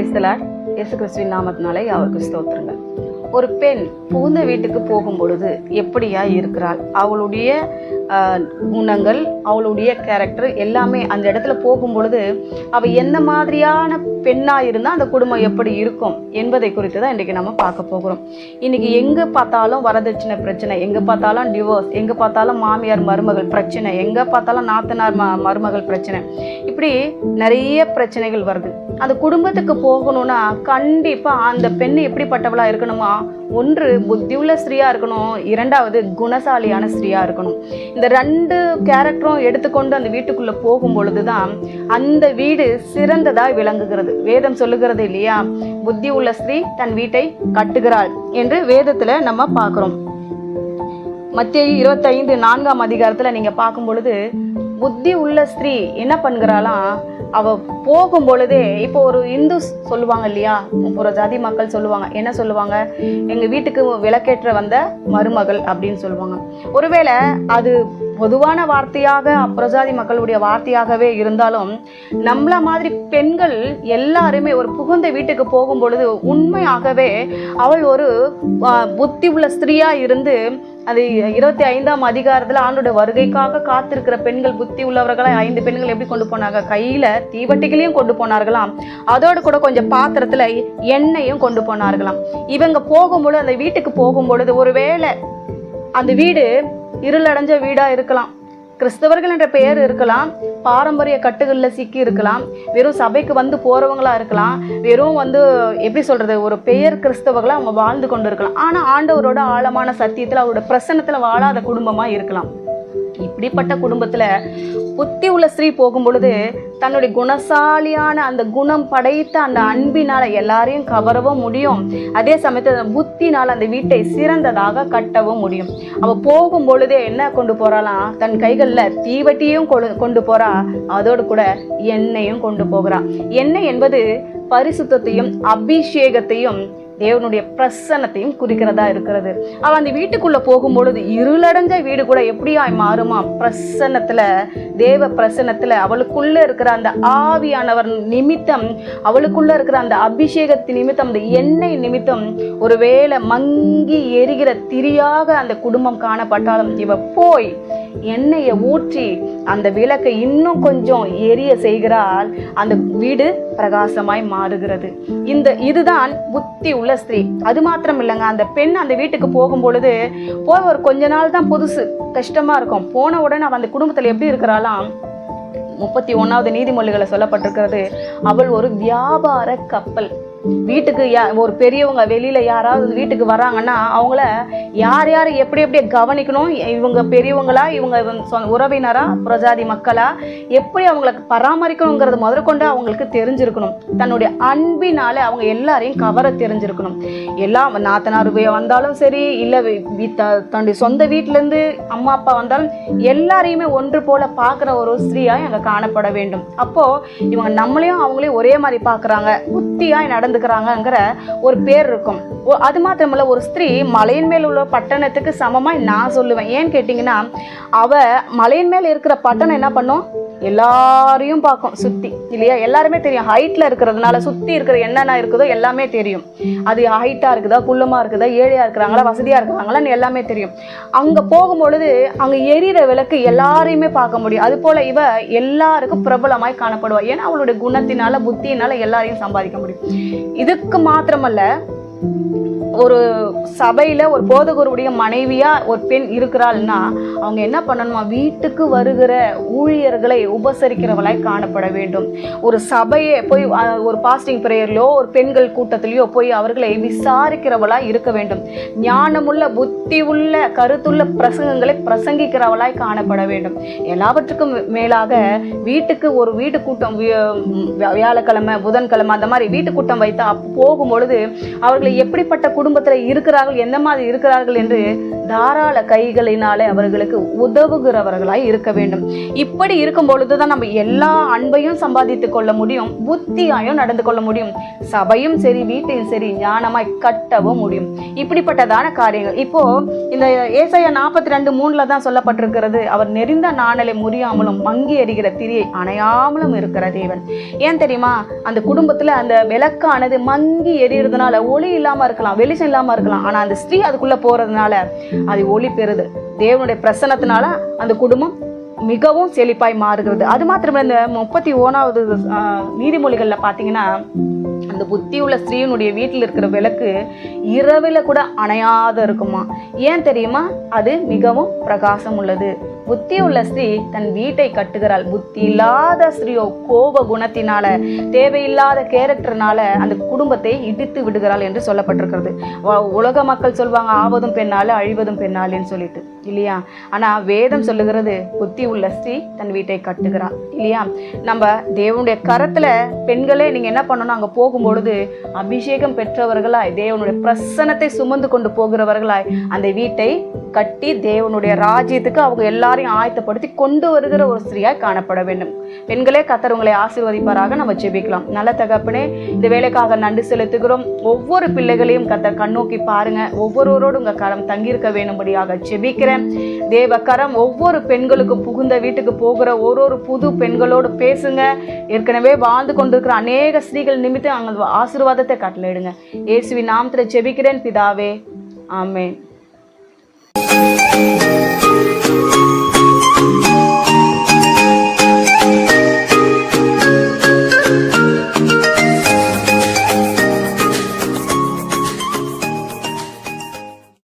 பிரைஸ்தல இயேசு கிறிஸ்துவின் நாமத்தினாலே அவருக்கு ஸ்தோத்திரங்கள். ஒரு பெண் புகுந்த வீட்டுக்கு போகும் பொழுது எப்படியா இருக்கிறாள்? அவளுடைய குணங்கள் அவளுடைய கேரக்டர் எல்லாமே அந்த இடத்துல போகும்பொழுது அவள் எந்த மாதிரியான பெண்ணாக இருந்தால் அந்த குடும்பம் எப்படி இருக்கும் என்பதை குறித்து தான் இன்றைக்கி நம்ம பார்க்க போகிறோம். இன்றைக்கி எங்கே பார்த்தாலும் வரதட்சணை பிரச்சனை எங்கே பார்த்தாலும் டிவோர்ஸ் எங்கே பார்த்தாலும் மாமியார் மருமகள் பிரச்சனை எங்கே பார்த்தாலும் நாத்தனார் ம மருமகள் பிரச்சனை. இப்படி நிறைய பிரச்சனைகள் வருது. அந்த குடும்பத்துக்கு போகணும்னா கண்டிப்பாக அந்த பெண் எப்படிப்பட்டவளாக இருக்கணுமா? ஒன்று புத்தியுள்ள ஸ்திரீயா இருக்கணும். இரண்டாவது குணசாலியான ஸ்திரீயா இருக்கணும். இந்த ரெண்டு கேரக்டரும் எடுத்துக்கொண்டு அந்த வீட்டுக்குள்ளே போகும் பொழுதுதான் அந்த வீடு சிறந்ததாக விளங்குகிறது. வேதம் சொல்லுகிறது இல்லையா? புத்தி உள்ள ஸ்திரீ தன் வீட்டை கட்டுகிறாள் என்று வேதத்தில் நம்ம பார்க்குறோம். மத்திய இருபத்தைந்து நான்காம் அதிகாரத்தில் நீங்கள் பார்க்கும் பொழுது புத்தி உள்ள ஸ்திரீ என்ன பண்ணுகிறாளாம் அவ போகும் பொழுதே இப்போ ஒரு இந்து சொல்லுவாங்க இல்லையா? ஒரு ஜாதி மக்கள் சொல்லுவாங்க. என்ன சொல்லுவாங்க? எங்க வீட்டுக்கு விளக்கேற்ற வந்த மருமகள் அப்படின்னு சொல்லுவாங்க. ஒருவேளை அது பொதுவான வார்த்தையாக அப்புறஜாதி மக்களுடைய வார்த்தையாகவே இருந்தாலும் நம்மள மாதிரி பெண்கள் எல்லாருமே ஒரு புகுந்த வீட்டுக்கு போகும் பொழுது உண்மையாகவே அவள் ஒரு புத்தி உள்ள ஸ்திரீயா இருந்து அது இருபத்தி ஐந்தாம் அதிகாரத்தில் ஆண்டோட வருகைக்காக காத்திருக்கிற பெண்கள் புத்தி உள்ளவர்களை ஐந்து பெண்கள் எப்படி கொண்டு போனாங்க? கையில் தீவட்டிகளையும் கொண்டு போனார்களாம். அதோடு கூட கொஞ்சம் பாத்திரத்தில் எண்ணெயும் கொண்டு போனார்களாம். இவங்க போகும்பொழுது அந்த வீட்டுக்கு போகும்பொழுது ஒருவேளை அந்த வீடு இருளடைஞ்ச வீடாக இருக்கலாம். கிறிஸ்தவர்கள் என்ற பெயர் இருக்கலாம் பாரம்பரிய கட்டுகளில் சிக்கி இருக்கலாம் வெறும் சபைக்கு வந்து போகிறவங்களாக இருக்கலாம் வெறும் வந்து எப்படி சொல்கிறது ஒரு பெயர் கிறிஸ்தவர்களாக அவங்க வாழ்ந்து கொண்டு இருக்கலாம் ஆனால் ஆண்டவரோட ஆழமான சத்தியத்தில் அவரோட பிரசனத்தில் வாழாத குடும்பமாக இருக்கலாம். இப்படிப்பட்ட குடும்பத்தில் புத்தி உள்ள ஸ்திரீ போகும் பொழுது தன்னுடைய குணசாலியான அந்த குணம் படைத்த அந்த அன்பினால் எல்லாரையும் கவரவும் முடியும். அதே சமயத்தில் அந்த புத்தினால் அந்த வீட்டை சிறந்ததாக கட்டவும் முடியும். அவள் போகும் பொழுதே என்ன கொண்டு போகிறாளாம் தன் கைகளில் தீவட்டியும் கொடு- கொண்டு போகிறா அதோடு கூட எண்ணெயும் கொண்டு போகிறா. எண்ணெய் என்பது பரிசுத்தையும் அபிஷேகத்தையும் தேவனுடைய பிரசன்னத்தையும் குறிக்கிறதா இருக்கிறது. அவள் அந்த வீட்டுக்குள்ளே போகும்பொழுது இருளடைஞ்ச வீடு கூட எப்படியாய் மாறுமா? பிரசன்னத்தில் தேவ பிரசன்னத்தில் அவளுக்குள்ளே இருக்கிற அந்த ஆவியானவர் நிமித்தம் அவளுக்குள்ளே இருக்கிற அந்த அபிஷேகத்தின் நிமித்தம் அந்த எண்ணெய் நிமித்தம் ஒருவேளை மங்கி எரிகிற திரியாக அந்த குடும்பம் காணப்பட்டாலும் இவ போய் எண்ணெயை ஊற்றி அந்த விளக்கை இன்னும் கொஞ்சம் எரிய செய்கிறாள் அந்த வீடு பிரகாசமாய் மாறுகிறது. இந்த இதுதான் புத்தி உள்ள ஸ்திரீ. அது மாத்திரம் இல்லைங்க அந்த பெண் அந்த வீட்டுக்கு போகும் பொழுது போய் ஒரு கொஞ்ச நாள் தான் புதுசு கஷ்டமா இருக்கும். போன உடனே அந்த குடும்பத்துல எப்படி இருக்கிறாளாம்? முப்பத்தி ஒன்னாவது நீதிமொழிகளை சொல்லப்பட்டிருக்கிறது அவள் ஒரு வியாபார கப்பல். வீட்டுக்கு யா ஒரு பெரியவங்க வெளியில யாராவது வீட்டுக்கு வராங்கன்னா அவங்கள யார் யார் எப்படி எப்படி கவனிக்கணும்? இவங்க பெரியவங்களா இவங்க உறவினரா பிரஜாதி மக்களா எப்படி அவங்களுக்கு பராமரிக்கணுங்கிறது முதற்கொண்டு அவங்களுக்கு தெரிஞ்சிருக்கணும். தன்னுடைய அன்பினால அவங்க எல்லாரையும் கவர தெரிஞ்சிருக்கணும். எல்லாம் நாத்தனார் வே- வந்தாலும் சரி இல்லை தன்னுடைய சொந்த வீட்டிலேருந்து அம்மா அப்பா வந்தாலும் எல்லாரையுமே ஒன்று போல பார்க்குற ஒரு ஸ்திரீயாக அங்கே காணப்பட வேண்டும். அப்போ இவங்க நம்மளையும் அவங்களையும் ஒரே மாதிரி பார்க்குறாங்க. புத்தியாய் நடந்துக்கிறாங்கங்கிற ஒரு பேர் இருக்கும். அது மாத்திரமில்ல ஒரு ஸ்திரீ மலையின் மேல் உள்ள பட்டணத்துக்கு சமமாக நான் சொல்லுவேன். ஏன்னு கேட்டிங்கன்னா அவ மலையின் மேல் இருக்கிற பட்டணம் என்ன பண்ணும்? எல்லாரையும் பார்க்கும் சுத்தி இல்லையா? எல்லாருமே தெரியும். ஹைட்ல இருக்கிறதுனால சுத்தி இருக்கிற என்னென்ன இருக்குதோ எல்லாமே தெரியும். அது ஹைட்டா இருக்குதா குள்ளமாக இருக்குதா ஏழையா இருக்கிறாங்களா வசதியா இருக்கிறாங்களான்னு எல்லாமே தெரியும். அங்க போகும்பொழுது அங்க எரியிற விளக்கு எல்லாரையுமே பார்க்க முடியும். அது போல இவ எல்லாருக்கும் பிரபலமாய் காணப்படுவா. ஏன்னா அவளுடைய குணத்தினால புத்தியினால எல்லாரையும் சம்பாதிக்க முடியும். இதுக்கு மாத்திரமல்ல ஒரு சபையில் ஒரு போதகருடைய மனைவியாக ஒரு பெண் இருக்கிறாள்னா அவங்க என்ன பண்ணணுமா? வீட்டுக்கு வருகிற ஊழியர்களை உபசரிக்கிறவளாய் காணப்பட வேண்டும். ஒரு சபையை போய் ஒரு பாஸ்டிங் பிரேயர்லயோ ஒரு பெண்கள் கூட்டத்திலையோ போய் அவர்களை விசாரிக்கிறவளாய் இருக்க வேண்டும். ஞானமுள்ள புத்தி உள்ள கருத்துள்ள பிரசங்கங்களை பிரசங்கிக்கிறவளாய் காணப்பட வேண்டும். எல்லாவற்றுக்கும் மேலாக வீட்டுக்கு ஒரு வீட்டு கூட்டம் வியாழக்கிழமை புதன்கிழமை அந்த மாதிரி வீட்டு கூட்டம் வைத்தா அப்ப போகும் பொழுது அவர்களை எப்படிப்பட்ட குடும்பத்தில் இருக்கிறார்கள் எந்த மாதிரி இருக்கிறார்கள் என்று தாராள கைகளினாலே அவர்களுக்கு உதவுகிறவர்களாய் இருக்க வேண்டும். இப்படி இருக்கும் பொழுதுதான் நம்ம எல்லா அன்பையும் சம்பாதித்து கொள்ள முடியும் புத்தியாயும் நடந்து கொள்ள முடியும் சபையும் சரி வீட்டையும் சரி ஞானமாய் கட்டவும் முடியும். இப்படிப்பட்டதான காரியங்கள். இப்போ இந்த ஏசாயா நாற்பத்தி ரெண்டு மூணுல தான் சொல்லப்பட்டிருக்கிறது அவர் நெறிந்த நாணலை முறியாமலும் மங்கி எறிகிற திரியை அணையாமலும் இருக்கிற தேவன். ஏன் தெரியுமா? அந்த குடும்பத்துல அந்த விளக்கானது மங்கி எறிகிறதுனால ஒளி இல்லாம இருக்கலாம் வெளிச்சம் இல்லாமல் இருக்கலாம். ஆனால் அந்த ஸ்திரீ அதுக்குள்ளே போகிறதுனால அது ஒளி பெறுது. தேவனுடைய பிரசன்னத்தினால அந்த குடும்பம் மிகவும் செழிப்பாய் மாறுகிறது. அது மாத்திரமே இந்த முப்பத்தி ஓனாவது நீதிமொழிகள்ல பார்த்தீங்கன்னா அந்த புத்தி உள்ள ஸ்ரீனுடைய வீட்டில் இருக்கிற விளக்கு இரவில் கூட அணையாத இருக்குமா? ஏன் தெரியுமா? அது மிகவும் பிரகாசம் உள்ளது. புத்தி உள்ள ஸ்ரீ தன் வீட்டை கட்டுகிறாள். புத்தி இல்லாத ஸ்திரீயோ கோப குணத்தினால தேவையில்லாத கேரக்டர்னால அந்த குடும்பத்தை இடித்து விடுகிறாள் என்று சொல்லப்பட்டிருக்கிறது. உலக மக்கள் சொல்வாங்க ஆவதும் பெண்ணால் அழிவதும் பெண்ணாலேன்னு சொல்லிட்டு. இல்லையா? ஆனால் வேதம் சொல்லுகிறது புத்தி உள்ள ஸ்ரீ தன் வீட்டை கட்டுகிறார் இல்லையா? நம்ம தேவனுடைய கரத்தில் பெண்களே நீங்கள் என்ன பண்ணணும்? அங்கே போகும்பொழுது அபிஷேகம் பெற்றவர்களாய் தேவனுடைய பிரசன்னத்தை சுமந்து கொண்டு போகிறவர்களாய் அந்த வீட்டை கட்டி தேவனுடைய ராஜ்யத்துக்கு அவங்க எல்லாரையும் ஆயத்தப்படுத்தி கொண்டு வருகிற ஒரு ஸ்திரீயாய் காணப்பட வேண்டும். பெண்களே கத்தர் உங்களை ஆசீர்வதிப்பாராக. நம்ம ஜெபிக்கலாம். நல்ல தகப்பனே இந்த வேலைக்காக நன்றி செலுத்துகிறோம். ஒவ்வொரு பிள்ளைகளையும் கத்தர் கண்ணோக்கி பாருங்க. ஒவ்வொருவரோடும் உங்கள் கரம் தங்கியிருக்க வேண்டும்படியாக ஜெபிக்கிறேன். தேவக்கரம் ஒவ்வொரு பெண்களுக்கும் புகுந்த வீட்டுக்கு போகிற ஒரு ஒரு புது பெண்களோடு பேசுங்க. ஏற்கனவே வாழ்ந்து கொண்டிருக்கிற அநேக ஸ்திரீகள் நிமித்தம் அங்க ஆசீர்வாதத்தை கட்டளையிடுங்க. இயேசுவின் நாமத்தில் ஜெபிக்கிறேன் பிதாவே. ஆமேன்.